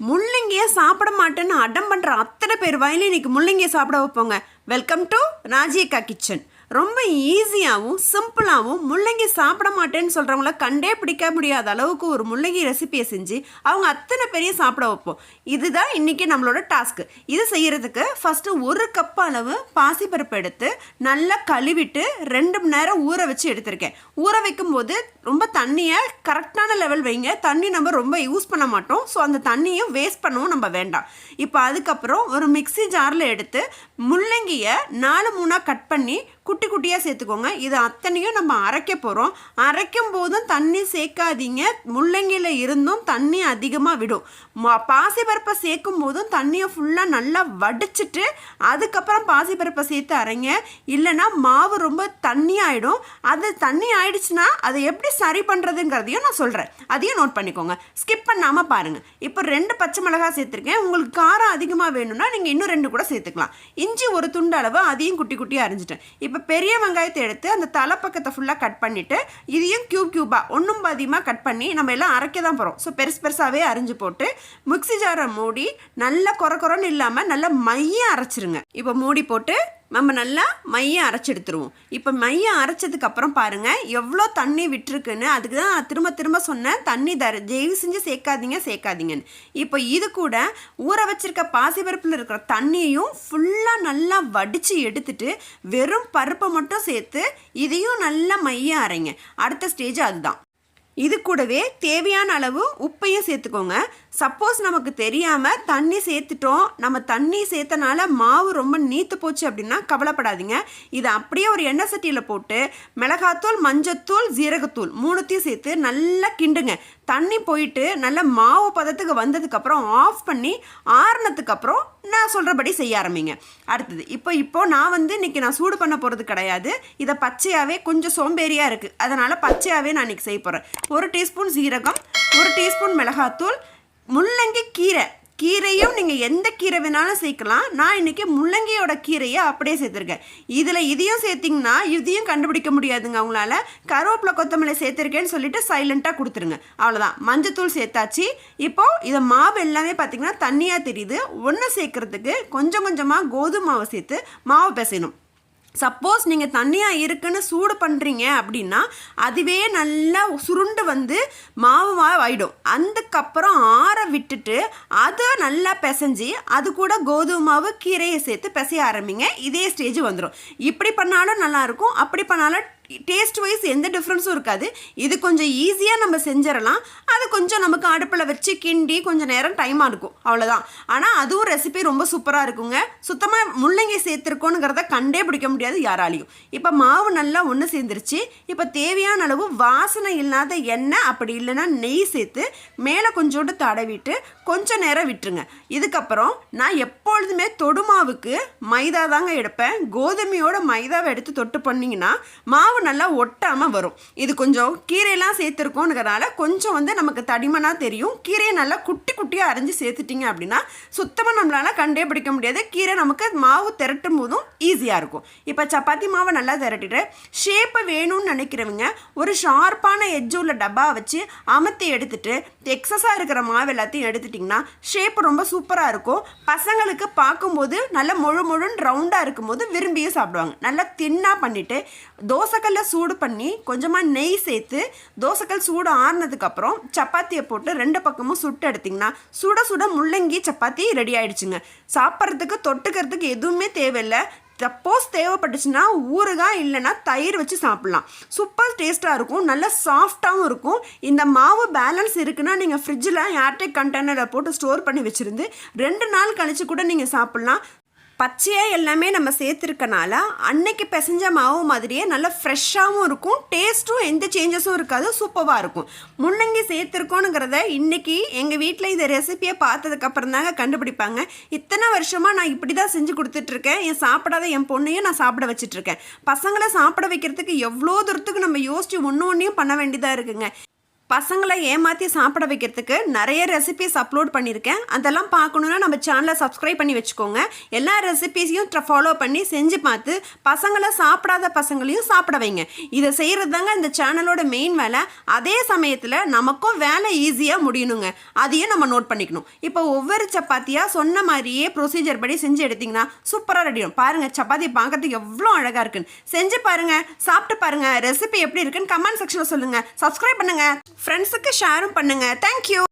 முள்ளங்கியை சாப்பிட மாட்டேன்னு அடம் பண்ணுற அத்தனை பேர் வயலில் இன்னைக்கு முள்ளங்கியை சாப்பிட வைப்போங்க. வெல்கம் டு ராஜியக்கா கிச்சன் ரொம்ப ஈஸியாகவும் சிம்பிளாகவும் முள்ளங்கி சாப்பிட மாட்டேன்னு சொல்கிறவங்கள கண்டே பிடிக்க முடியாத அளவுக்கு ஒரு முள்ளங்கி ரெசிபியை செஞ்சு அவங்க அத்தனை பேரையும் சாப்பிட வைப்போம். இதுதான் இன்றைக்கி நம்மளோட டாஸ்க்கு இது செய்கிறதுக்கு ஃபஸ்ட்டு ஒரு கப் அளவு பாசிப்பருப்பு எடுத்து நல்லா கழுவிட்டு ரெண்டு மணி நேரம் ஊற வச்சு எடுத்திருக்கேன். ஊற வைக்கும்போது ரொம்ப தண்ணியை கரெக்டான லெவல் வைங்க. தண்ணி நம்ம ரொம்ப யூஸ் பண்ண மாட்டோம். ஸோ அந்த தண்ணியும் வேஸ்ட் பண்ணவும் நம்ம வேண்டாம். இப்போ அதுக்கப்புறம் ஒரு மிக்ஸி ஜாரில் எடுத்து முள்ளங்கியை நாலு மூணாக கட் பண்ணி குட்டி குட்டியாக சேர்த்துக்கோங்க. இது அத்தனையும் நம்ம அரைக்க போகிறோம் அரைக்கும் போதும் தண்ணி சேர்க்காதீங்க. முள்ளங்கியில் இருந்தும் தண்ணி அதிகமாக விடும். ம- பாசிப்பருப்பை சேர்க்கும் போதும் தண்ணியை ஃபுல்லாக நல்லா வடிச்சிட்டு அதுக்கப்புறம் பாசிப்பருப்பை சேர்த்து அரைங்க. இல்லைன்னா மாவு ரொம்ப தண்ணி ஆகிடும் அது தண்ணி ஆயிடுச்சுன்னா அதை எப்படி சரி பண்ணுறதுங்கிறதையும் நான் சொல்கிறேன் அதையும் நோட் பண்ணிக்கோங்க. ஸ்கிப் பண்ணாமல் பாருங்கள் இப்போ ரெண்டு பச்சை மிளகாய் சேர்த்துருக்கேன். உங்களுக்கு காரம் அதிகமாக வேணும்னா நீங்கள் இன்னும் ரெண்டு கூட சேர்த்துக்கலாம். இஞ்சி ஒரு துண்டு அளவு அதையும் குட்டி குட்டியாக அரைஞ்சிட்டேன். இப்போ இப்போ பெரிய வெங்காயத்தை எடுத்து அந்த தலைப்பக்கத்தை ஃபுல்லாக கட் பண்ணிவிட்டு இதையும் க்யூப் க்யூபாக ஒன்றும் பாதியமாக கட் பண்ணி நம்ம எல்லாம் அரைக்க தான் போகிறோம் ஸோ பெருசு பெருசாகவே அரிஞ்சு போட்டு மிக்ஸி ஜாரை மூடி நல்லா கொர கொரன்னு இல்லாமல் நல்லா மையம் அரைச்சிருங்க. இப்போ மூடி போட்டு நம்ம நல்லா மையம் அரைச்சி எடுத்துருவோம் இப்போ மையம் அரைச்சதுக்கு அப்புறம் பாருங்கள் எவ்வளோ தண்ணி விட்டுருக்குன்னு அதுக்கு தான் நான் திரும்ப திரும்ப சொன்னேன் தண்ணி தர தயவு செஞ்சு சேர்க்காதீங்க சேர்க்காதீங்கன்னு. இப்போ இது கூட ஊற வச்சிருக்க பாசிப்பருப்பில் இருக்கிற தண்ணியையும் ஃபுல்லாக நல்லா வடித்து எடுத்துட்டு வெறும் பருப்பை மட்டும் சேர்த்து இதையும் நல்லா மையம் அரைங்க. அடுத்த ஸ்டேஜ் அதுதான் இது கூடவே தேவையான அளவு உப்பையும் சேர்த்துக்கோங்க. சப்போஸ் நமக்கு தெரியாமல் தண்ணி சேர்த்துட்டோம். நம்ம தண்ணி சேர்த்தனால மாவு ரொம்ப நீத்து போச்சு அப்படின்னா கவலைப்படாதீங்க. இதை அப்படியே ஒரு எண்ணெய் சட்டியில் போட்டு மிளகாத்தூள் மஞ்சத்தூள் ஜீரகத்தூள் மூணுத்தையும் சேர்த்து நல்லா கிண்டுங்க. தண்ணி போயிட்டு நல்ல மாவு பதத்துக்கு வந்ததுக்கப்புறம் ஆஃப் பண்ணி ஆறுனதுக்கப்புறம் நான் சொல்கிறபடி செய்ய ஆரம்பிங்க. அடுத்தது இப்போ இப்போது நான் வந்து இன்றைக்கி நான் சூடு பண்ண போகிறது கிடையாது. இதை பச்சையாகவே கொஞ்சம் சோம்பேறியாக இருக்குது அதனால் பச்சையாகவே நான் இன்றைக்கி செய்ய போகிறேன் ஒரு டீஸ்பூன் சீரகம் ஒரு டீஸ்பூன் மிளகாத்தூள் முள்ளங்கி கீரை. கீரையும் நீங்கள் எந்த கீரை வேணாலும் சேர்க்கலாம். நான் இன்றைக்கி முள்ளங்கியோட கீரையை அப்படியே சேர்த்துருக்கேன். இதில் இதையும் சேர்த்திங்கன்னா இதையும் கண்டுபிடிக்க முடியாதுங்க அவங்களால கருவேப்பிலை கொத்தமல்லி சேர்த்துருக்கேன்னு சொல்லிட்டு சைலண்ட்டாக கொடுத்துருங்க. அவ்வளோதான் மஞ்சத்தூள் சேர்த்தாச்சு. இப்போது இதை மாவு எல்லாமே பார்த்தீங்கன்னா தண்ணியாக தெரியுது. ஒன்று சேர்க்குறதுக்கு கொஞ்சம் கொஞ்சமாக கோதுமை மாவை சேர்த்து மாவு பிசையணும். சப்போஸ் நீங்கள் தண்ணியாக இருக்குன்னு சூடு பண்ணுறீங்க அப்படின்னா அதுவே நல்லா சுருண்டு வந்து மாவு மாவு அதுக்கப்புறம் ஆற விட்டுட்டு அதை நல்லா பிசைஞ்சு அது கூட கோதுமை மாவு கீரையை சேர்த்து பிசைய ஆரம்பிங்க. இதே ஸ்டேஜ் வந்துடும் இப்படி பண்ணாலும் நல்லாயிருக்கும் அப்படி பண்ணாலும் டேஸ்ட் வைஸ் எந்த டிஃப்ரென்ஸும் இருக்காது. இது கொஞ்சம் ஈஸியாக நம்ம செஞ்சிடலாம் அது கொஞ்சம் நமக்கு அடுப்பில் வச்சு கிண்டி கொஞ்சம் நேரம் டைமாக இருக்கும். அவ்வளோதான் ஆனால் அதுவும் ரெசிபி ரொம்ப சூப்பராக இருக்குங்க. சுத்தமாக முள்ளங்கி சேர்த்துருக்கோனுங்கிறத கண்டே பிடிக்க முடியாது யாராலையும். இப்போ மாவு நல்லா ஒன்று சேர்ந்துருச்சு. இப்போ தேவையான அளவு வாசனை இல்லாத எண்ணெய் அப்படி இல்லைன்னா நெய் சேர்த்து மேலே கொஞ்சோண்டு தடவிட்டு கொஞ்சம் நேரம் விட்டுருங்க. இதுக்கப்புறம் நான் எப்பொழுதுமே தொடுமாவுக்கு மைதா தாங்க எடுப்பேன். கோதுமையோட மைதாவை எடுத்து தொட்டு பண்ணிங்கன்னா மாவு நல்லா ஒட்டாமல் வரும். இது கொஞ்சம் கீரையெல்லாம் சேர்த்துருக்கோங்கிறனால கொஞ்சம் வந்து நமக்கு தடிமனாக தெரியும். கீரையை நல்லா குட்டி குட்டியாக அரைஞ்சு சேர்த்துட்டிங்க அப்படின்னா சுத்தமாக நம்மளால் கண்டே பிடிக்க முடியாது. கீரை நமக்கு மாவு திரட்டும் போதும் ஈஸியாக இருக்கும். இப்போ சப்பாத்தி மாவை நல்லா திரட்டிட்டு ஷேப்பை வேணும்னு நினைக்கிறவங்க ஒரு ஷார்ப்பான எஜ்ஜு உள்ள டப்பா வச்சு அமர்த்தி எடுத்துட்டு எக்ஸஸாக இருக்கிற மாவு எல்லாத்தையும் எடுத்துட்டிங்கன்னா ஷேப் ரொம்ப சூப்பராக இருக்கும். பசங்களுக்கு பார்க்கும்போது நல்ல முழு முழுன்னு ரவுண்டாக இருக்கும்போது விரும்பியும் சாப்பிடுவாங்க. நல்லா தின்னாக பண்ணிவிட்டு தோசைக்கல்ல சூடு பண்ணி கொஞ்சமாக நெய் சேர்த்து தோசைக்கல் சூடு ஆறினதுக்கப்புறம் சப்பாத்தியை போட்டு ரெண்டு பக்கமும் சுட்டு எடுத்திங்கன்னா சுட சுட முள்ளங்கி சப்பாத்தி ரெடி ஆயிடுச்சுங்க. சாப்பிட்றதுக்கு தொட்டுக்கிறதுக்கு எதுவுமே தேவையில்லை. சப்போஸ் தேவைப்பட்டுச்சுன்னா ஊறுகாய் இல்லைன்னா தயிர் வச்சு சாப்பிட்லாம். சூப்பர் டேஸ்ட்டாக இருக்கும் நல்லா சாஃப்டாகவும் இருக்கும். இந்த மாவு பேலன்ஸ் இருக்குன்னா நீங்கள் ஃப்ரிட்ஜில் ஏர்டெக் கண்டெய்னரில் போட்டு ஸ்டோர் பண்ணி வச்சுருந்து ரெண்டு நாள் கழித்து கூட நீங்கள் சாப்பிட்லாம். பச்சையாக எல்லாமே நம்ம சேர்த்துருக்கனால அன்னைக்கு பிசைஞ்ச மாவு மாதிரியே நல்லா ஃப்ரெஷ்ஷாகவும் இருக்கும். டேஸ்ட்டும் எந்த சேஞ்சஸும் இருக்காது. சூப்பராக இருக்கும். முள்ளங்கி சேர்த்துருக்கோனுங்கிறத இன்றைக்கி எங்கள் வீட்டில் இந்த ரெசிபியை பார்த்ததுக்கப்புறம் தாங்க கண்டுபிடிப்பாங்க. இத்தனை வருஷமாக நான் இப்படி தான் செஞ்சு கொடுத்துட்ருக்கேன். என் சாப்பிடாத என் பொண்ணையும் நான் சாப்பிட வச்சிட்ருக்கேன். பசங்களை சாப்பிட வைக்கிறதுக்கு எவ்வளோ தூரத்துக்கு நம்ம யோசித்து ஒன்று ஒன்றையும் பண்ண வேண்டியதாக இருக்குங்க. பசங்களை ஏமாற்றி சாப்பிட வைக்கிறதுக்கு நிறைய ரெசிபிஸ் அப்லோட் பண்ணியிருக்கேன். அதெல்லாம் பார்க்கணுன்னா நம்ம சேனலை சப்ஸ்கிரைப் பண்ணி வச்சுக்கோங்க. எல்லா ரெசிபிஸையும் ஃபாலோ பண்ணி செஞ்சு பார்த்து பசங்களை சாப்பிடாத பசங்களையும் சாப்பிட வைங்க. இதை செய்கிறது தாங்க இந்த சேனலோட மெயின் வேலை. அதே சமயத்தில் நமக்கும் வேலை ஈஸியாக முடியணுங்க. அதையும் நம்ம நோட் பண்ணிக்கணும். இப்போ ஒவ்வொரு சப்பாத்தியாக சொன்ன மாதிரியே ப்ரொசீஜர் படி செஞ்சு எடுத்திங்கன்னா சூப்பராக ரெடியும் பாருங்கள் சப்பாத்தி பார்க்குறதுக்கு எவ்வளோ அழகாக இருக்குன்னு. செஞ்சு பாருங்கள் சாப்பிட்டு பாருங்கள் ரெசிபி எப்படி இருக்குன்னு கமெண்ட் செக்ஷனில் சொல்லுங்கள் சப்ஸ்கிரைப் பண்ணுங்கள் ஃப்ரெண்ட்ஸுக்கு ஷேரும் பண்ணுங்கள் தேங்க்யூ